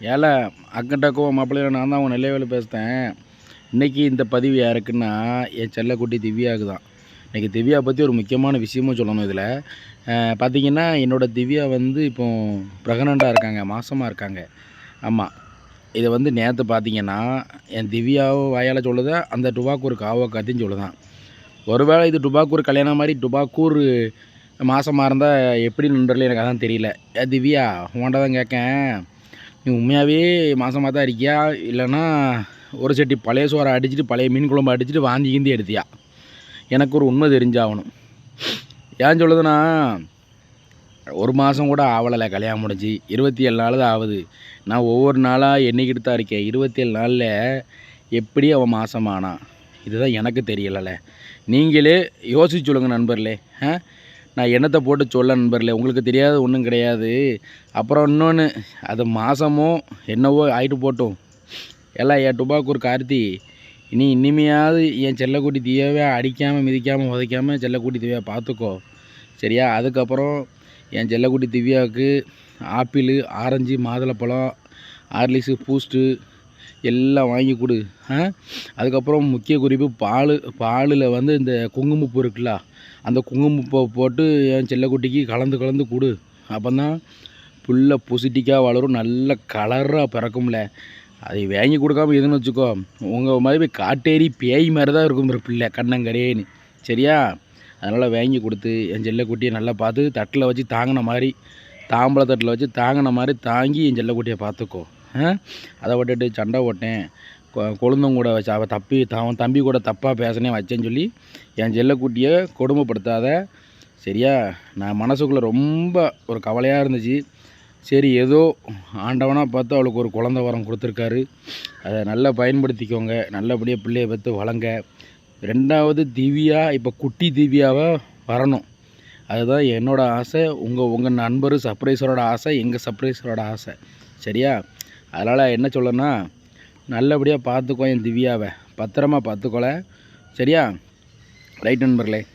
ஏழை அக்கண்டாக்குவோம் மாப்பிள்ளையில நான் தான் அவங்க நெல்லைவேலு பேசுகிறேன் இன்றைக்கி இந்த பதிவு யாருக்குன்னா என் செல்லக்குட்டி திவ்யாவுக்கு தான். இன்றைக்கி திவ்யா பற்றி ஒரு முக்கியமான விஷயமும் சொல்லணும் இதில். பார்த்தீங்கன்னா என்னோடய திவ்யா வந்து இப்போ ப்ரெக்னெண்ட்டாக இருக்காங்க மாசமாக இருக்காங்க. ஆமாம் இதை வந்து நேற்று பார்த்தீங்கன்னா என் திவ்யாவும் வாயால் சொல்லுத அந்த டுபாக்கூர் காவோ கத்தின்னு சொல்லுதான். ஒருவேளை இது டுபாக்கூர் கல்யாணம் மாதிரி டுபாக்கூர் மாசமாக இருந்தால் எப்படி நின்றல எனக்கு அதான் தெரியல. ஏ திவ்யா உன்கிட்ட தான் கேட்கேன் நீ உண்மையாகவே மாதமாக தான் இருக்கியா? இல்லைன்னா ஒரு சட்டி பழைய சோறை அடிச்சுட்டு பழைய மீன் குழம்பு அடிச்சுட்டு வாந்தி கிந்தி எடுத்தியா? எனக்கு ஒரு உண்மை தெரிஞ்சாகணும். ஏன் சொல்லுதுன்னா ஒரு மாதம் கூட ஆவலை கல்யாணம் முடிஞ்சு. இருபத்தி ஏழு நாள் தான் ஆகுது. நான் ஒவ்வொரு நாளாக எண்ணிக்கிட்டு தான் இருக்கேன். இருபத்தி ஏழு நாளில் எப்படி அவன் மாதமானான் இதுதான் எனக்கு தெரியலை நீங்களே யோசிச்சு சொல்லுங்கள் நண்பர்களே. ஆ? நான் என்னத்தை போட்டு சொல்ல நண்பர்களே? உங்களுக்கு தெரியாத ஒன்றும் கிடையாது. அப்புறம் இன்னொன்று அது மாதமோ என்னவோ ஆகிட்டு போட்டும். எல்லாம் என் டுபாக்கூர் கார்த்தி இனி இனிமையாவது என் செல்லக்குட்டி தீயாவே அடிக்காமல் மிதிக்காமல் உதைக்காமல் செல்லக்குட்டி தீவியா பார்த்துக்கோ. சரியா? அதுக்கப்புறம் என் செல்லக்குட்டி திவ்யாவுக்கு ஆப்பிள் ஆரஞ்சு மாதுளப்பழம் ஆர்லிஸு பூஸ்ட்டு எல்லாம் வாங்கி கொடு. ஆ? அதுக்கப்புறம் முக்கிய குறிப்பு பால் பாலில் வந்து இந்த குங்குமப்பூ இருக்குல்ல அந்த குங்குமப்பூ போட்டு என் செல்லக்குட்டிக்கு கலந்து கலந்து கொடு. அப்போ தான் புல்ல பொசிட்டிக்காக வளரும் நல்ல கலராக பிறக்கும்ல. அதை வாங்கி கொடுக்காம எதுன்னு வச்சுக்கோ உங்கள் மாதிரி காட்டேரி பேய் மாதிரி தான் இருக்கும் ஒரு பிள்ளை கண்ணங்கரேன்னு சரியா? அதனால் வாங்கி கொடுத்து என் செல்லக்குட்டியை நல்லா பார்த்து தட்டில் வச்சு தாங்கின மாதிரி தாம்பளை தட்டில் வச்சு தாங்கின மாதிரி தாங்கி என் செல்லக்குட்டியை பார்த்துக்கோ. அதை விட்டுட்டு சண்டை போட்டேன். கொழுந்தம் கூட வச்சு அவள் தப்பி அவன் தம்பி கூட தப்பாக பேசினே வச்சேன்னு சொல்லி என் செல்லக்குட்டியை கொடுமைப்படுத்தாத. சரியா? நான் மனசுக்குள்ளே ரொம்ப ஒரு கவலையாக இருந்துச்சு. சரி ஏதோ ஆண்டவனாக பார்த்து அவளுக்கு ஒரு குழந்த வரம் கொடுத்துருக்காரு. அதை நல்லா பயன்படுத்திக்கோங்க. நல்லபடியாக பிள்ளையை பார்த்து வளங்க. ரெண்டாவது திவ்யா இப்போ குட்டி திவ்யாவாக வரணும். அதுதான் என்னோடய ஆசை. உங்கள் உங்கள் நண்பர் சர்ப்ரைஸரோட ஆசை எங்கள் சர்ப்ரைஸரோட ஆசை. சரியா? அதனால் என்ன சொல்லணும்னா நல்லபடியாக பார்த்துக்கோ என் திவ்யாவை. பத்திரமா பார்த்துக்கோல. சரியா? ரைட் நண்பர்களே.